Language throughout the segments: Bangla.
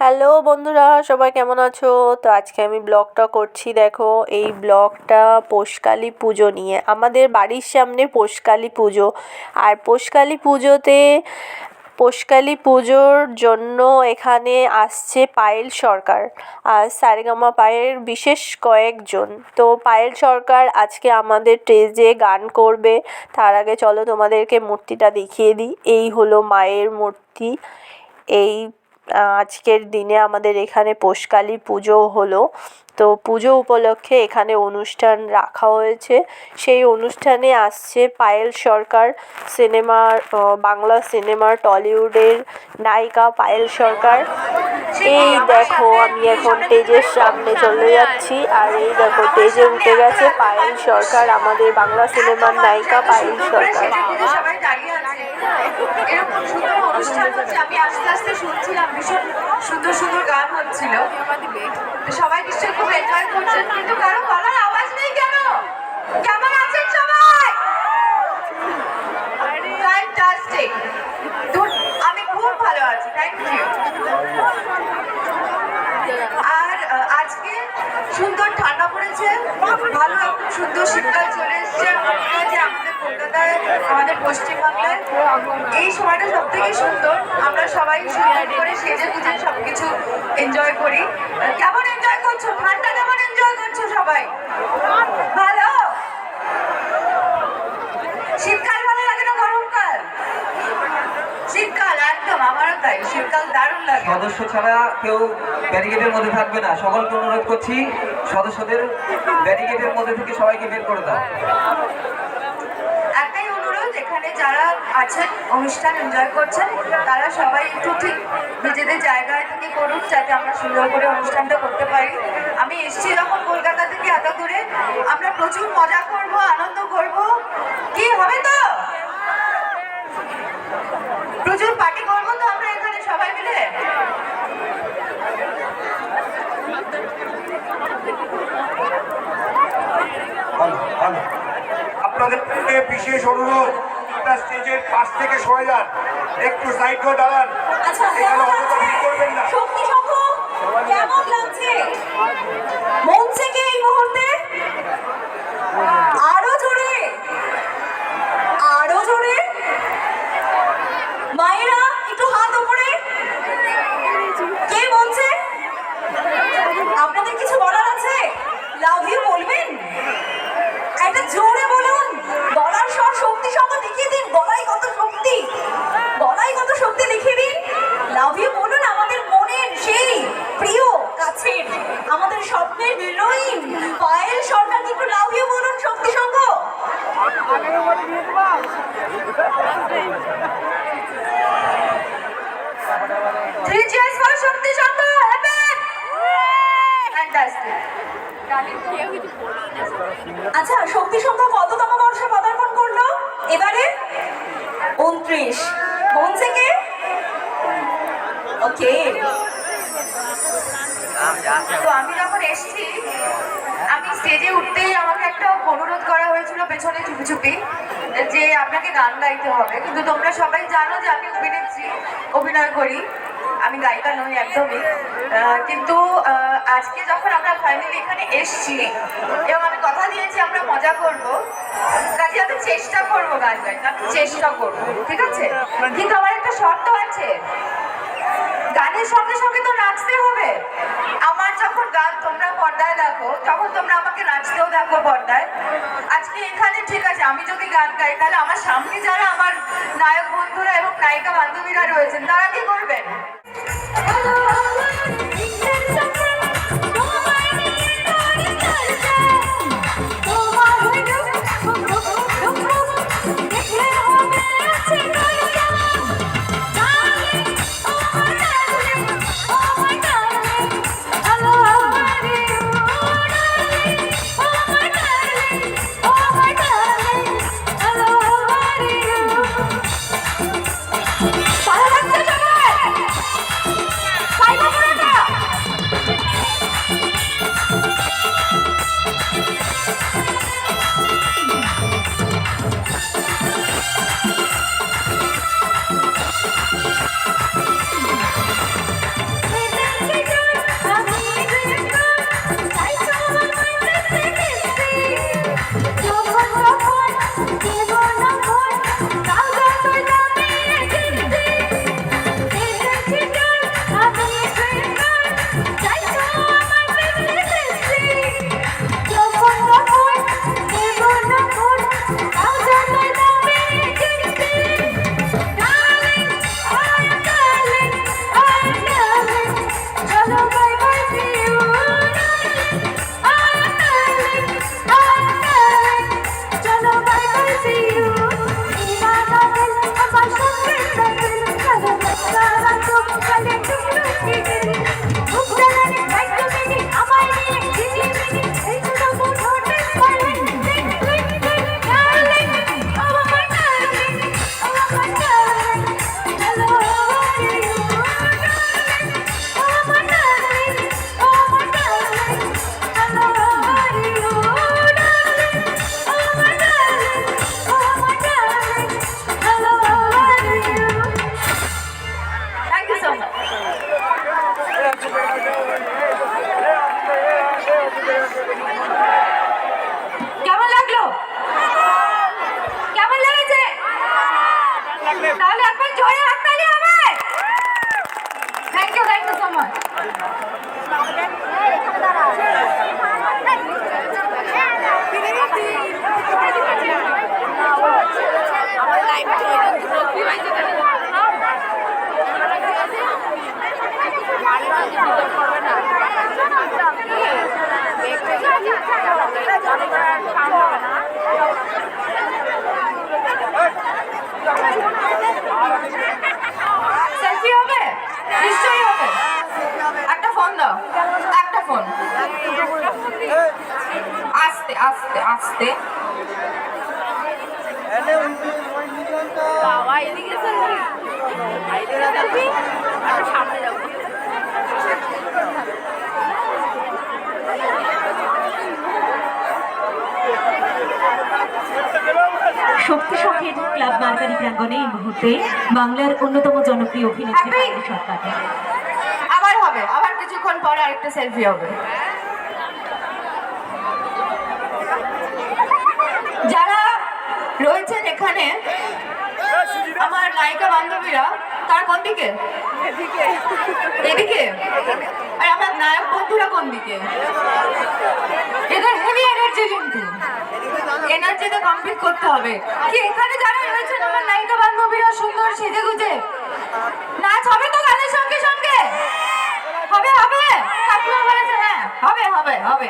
হ্যালো বন্ধুরা, সবাই কেমন আছো? তো আজকে আমি ব্লগটা করছি, দেখো, এই ব্লগটা পোষকালী পুজো নিয়ে। আমাদের বাড়ির সামনে পোষকালী পুজো। আর পোষকালী পুজোতে, পোষকালী পুজোর জন্য এখানে আসছে পায়েল সরকার আর সারেগামা পায়ের বিশেষ কয়েকজন। তো পায়েল সরকার আজকে আমাদের স্টেজে গান করবে। তার আগে চলো তোমাদেরকে মূর্তিটা দেখিয়ে দিই। এই হলো মায়ের মূর্তি। এই আজকের দিনে আমাদের এখানে পোষকালী পুজো হলো। তো পুজো উপলক্ষে এখানে অনুষ্ঠান রাখা হয়েছে। সেই অনুষ্ঠানে আসছে পায়েল সরকার সিনেমার বাংলা সিনেমার টলিউডের নায়িকা পায়েল সরকার। এই দেখো, আমি এখন স্টেজের সামনে চলে যাচ্ছি। আর এই দেখো স্টেজে উঠে গেছে পায়েল সরকার, আমাদের বাংলা সিনেমার নায়িকা পায়েল সরকার। আমি আস্তে আস্তে শুনছিলাম, ভীষণ সুন্দর সুন্দর গান হচ্ছিল। সবাই নিশ্চয়ই খুব এনজয় করছেন, কিন্তু কারও গলার আওয়াজ নেই কেন? কেমন আছেন সবাই? ফ্যান্টাস্টিক আমি খুব ভালো আছি থ্যাংক ইউ আর আজকে সুন্দর ঠান্ডা পড়েছে, ভালো সুন্দর শীতকাল চলে এসছে। আমাদের কলকাতায়, আমাদের পশ্চিমবাংলায়, এই সময়টা সব থেকে এনজয় করি কেমন করছ? কেমন করছ সবাই? ভালো? শীতকাল ভালো লাগে না গরমকাল? শীতকাল, একদম, আমারও তাই। শীতকাল দারুণ লাগে। সদস্য ছাড়া কেউ ব্যারিকেডের মধ্যে থাকবে না। সকলকে অনুরোধ করছি, সদস্যদের ব্যারিকেডের মধ্যে থেকে সবাইকে বের করে দাও। একটাই অনুরোধ, এখানে যারা আছেন, অনুষ্ঠান এনজয় করছেন, তারা সবাই একটু ঠিক নিজেদের জায়গায় থেকে করুন যাতে আমরা সুন্দর করে অনুষ্ঠানটা করতে পারি। আমি এসেছি যখন কলকাতা থেকে এত দূরে, আমরা প্রচুর মজা করব, আনন্দ করব। কি হবে তো? প্রচুর পার্টি করব তো আমরা এখানে সবাই মিলে? আপনাদেরকে বিশেষ অনুরোধ আপনার স্টেজের পাশ থেকে সরে যান একটু সাইড করে দাঁড়ান। আচ্ছা এখানে ভিড় করবেন না। কেমন লাগছে? মঞ্চে কে এই মুহূর্তে? আরও জোরে আরও জোরে। মায়েরা একটু হাত উপরে কে আপনাদের কিছু বলার আছে? লাভ ইউ বলবেন একটা জোরে বলুন গলার স্বর শক্তি সঙ্গ দেখিয়ে দিন গলায় কত শক্তি গলায় কত শক্তি দেখিয়ে দিন লাভ ইউ বলুন আমাদের মনের সেই প্রিয় কাছের আমাদের স্বপ্নের হিরোইন পায়েল সরকারকে একটু লাভ ইউ বলুন শক্তি সঙ্গ থ্রি চেয়ার্স ফর শক্তি সঙ্গ হ্যাপেন ফ্যান্টাস্টিক আচ্ছা শক্তি সংখ্যা কততম বর্ষে পদার্পণ করল এবারে উনত্রিশ মঞ্চে কে ওকে তো আমি যখন এসেছি, আমি স্টেজে উঠতেই আমাকে একটা অনুরোধ করা হয়েছিল পেছনে চুপি যে আপনাকে গান গাইতে হবে। কিন্তু তোমরা সবাই জানো যে আমি অভিনেত্রী, অভিনয় করি। আমি গায়িকা নই একদমই। কিন্তু আজকে যখন আমরা ফাইনালি এখানে এসছি, এবং আমি কথা দিয়েছি, আমরা মজা করব। কাজে চেষ্টা করব গান গাইতে চেষ্টা করব, ঠিক আছে? কিন্তু আমার একটা শর্ত আছে। গানের সঙ্গে সঙ্গে তো নাচতে হবে। আমার যখন গান তোমরা পর্দায় দেখো, তখন তোমরা আমাকে নাচতেও দেখো পর্দায়। আজকে এখানে ঠিক আছে, আমি যদি গান গাই, তাহলে আমার সামনে যারা আমার নায়ক বন্ধুরা এবং নায়িকা বান্ধবীরা রয়েছেন, তারা কি করবেন? কেমন লাগল? কেমন লেগেছে? তাহলে একবার জয়ে হাততালি হবে। Thank you thank you so much Shakti Sanket club mercury প্রাঙ্গণে এই মুহূর্তে বাংলার অন্যতম জনপ্রিয় অভিনেত্রী সরকার। আবার হবে আবার কিছুক্ষণ পরে আরেকটা সেলফি হবে। যারা রয়েছেন এখানে আমার নায়িকা বান্ধবীরা তার কোন দিকে? এদিকে? আর আমার নায়ক বন্ধুরা কোন দিকে? এদের কিন্তু এনার্জিতে কমপ্লিট করতে হবে। কি, এখানে যারা রয়েছেন, আমার নায়িকা বান্ধবীরা সুন্দর সেজে গুজে নাচ হবে তো গানের সঙ্গে সঙ্গে? হবে হবে। কাকিমা বলেছে হ্যাঁ হবে হবে হবে।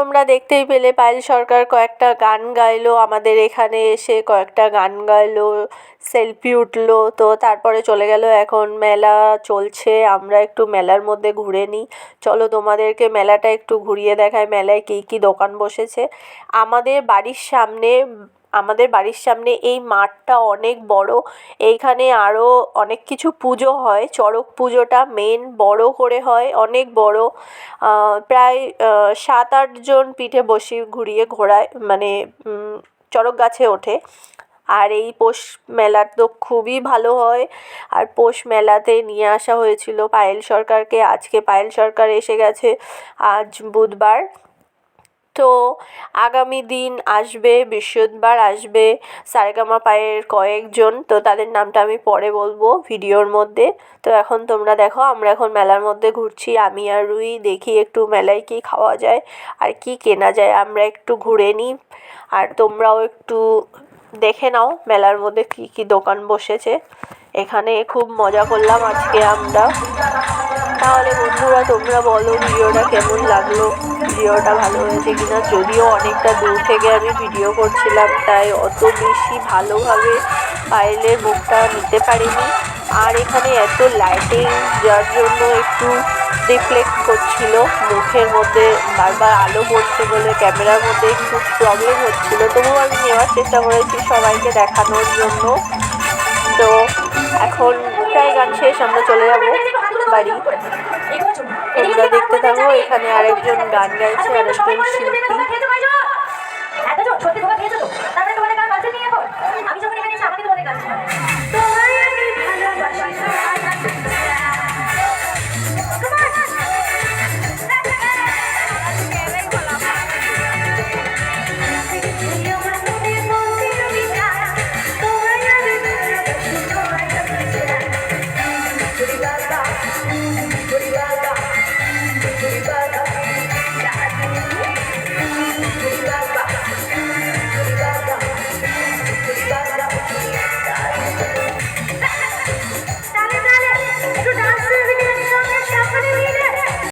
তোমরা দেখতেই পেলে পায়েল সরকার কয়েকটা গান গাইলো, আমাদের এখানে এসে কয়েকটা গান গাইলো, সেলফি উঠল, তো তারপরে চলে গেল এখন মেলা চলছে, আমরা একটু মেলার মধ্যে ঘুরে নিই। চলো তোমাদেরকে মেলাটা একটু ঘুরিয়ে দেখায় মেলায় কী কী দোকান বসেছে। আমাদের বাড়ির সামনে আমাদের বাড়ির সামনে এই মাঠটা অনেক বড়। এইখানে আরও অনেক কিছু পুজো হয়। চড়ক পুজোটা মেন বড় করে হয়, অনেক বড়। প্রায় সাত আটজন পিঠে বসি ঘুরিয়ে ঘোরায় মানে চড়ক গাছে ওঠে। আর এই পৌষ মেলা তো খুবই ভালো হয়। আর পৌষ মেলাতে নিয়ে আসা হয়েছিল পায়েল সরকারকে। আজকে পায়েল সরকার এসে গেছে। আজ বুধবার। তো আগামী দিন আসবে, বৃহস্পতিবার আসবে সারেগামা পায়ের কয়েকজন। তো তাদের নামটা আমি পরে বলব ভিডিওর মধ্যে। তো এখন তোমরা দেখো, আমরা এখন মেলার মধ্যে ঘুরছি। আমি আর রুই দেখি একটু মেলায় কী খাওয়া যায় আর কি কেনা যায়। আমরা একটু ঘুরে নিই আর তোমরাও একটু দেখে নাও মেলার মধ্যে কী কী দোকান বসেছে। এখানে খুব মজা করলাম আজকে আমরা। তাহলে বন্ধুরা, তোমরা বলো ভিডিওটা কেমন লাগল? ভিডিওটা ভালো হয়েছে কিনা যদিও অনেকটা দূর থেকে আমি ভিডিও করছিলাম, তাই অত বেশি ভালোভাবে পায়েলের মুখটা নিতে পারিনি। আর এখানে এত লাইটিং যার জন্য একটু রিফ্লেক্ট করছিল মুখের মধ্যে বারবার আলো পড়ছে বলে ক্যামেরার মধ্যে একটু প্রবলেম হচ্ছিল। তবুও আমি নেওয়ার চেষ্টা করেছি সবাইকে দেখানোর জন্য। তো এখন প্রায় গান শেষ, আমরা চলে যাব বাড়ি। তোমরা দেখতে থাকো এখানে আরেকজন গান গাইছে আরেকজন শিল্পী। আমি যখন এখানে এসে আমাকে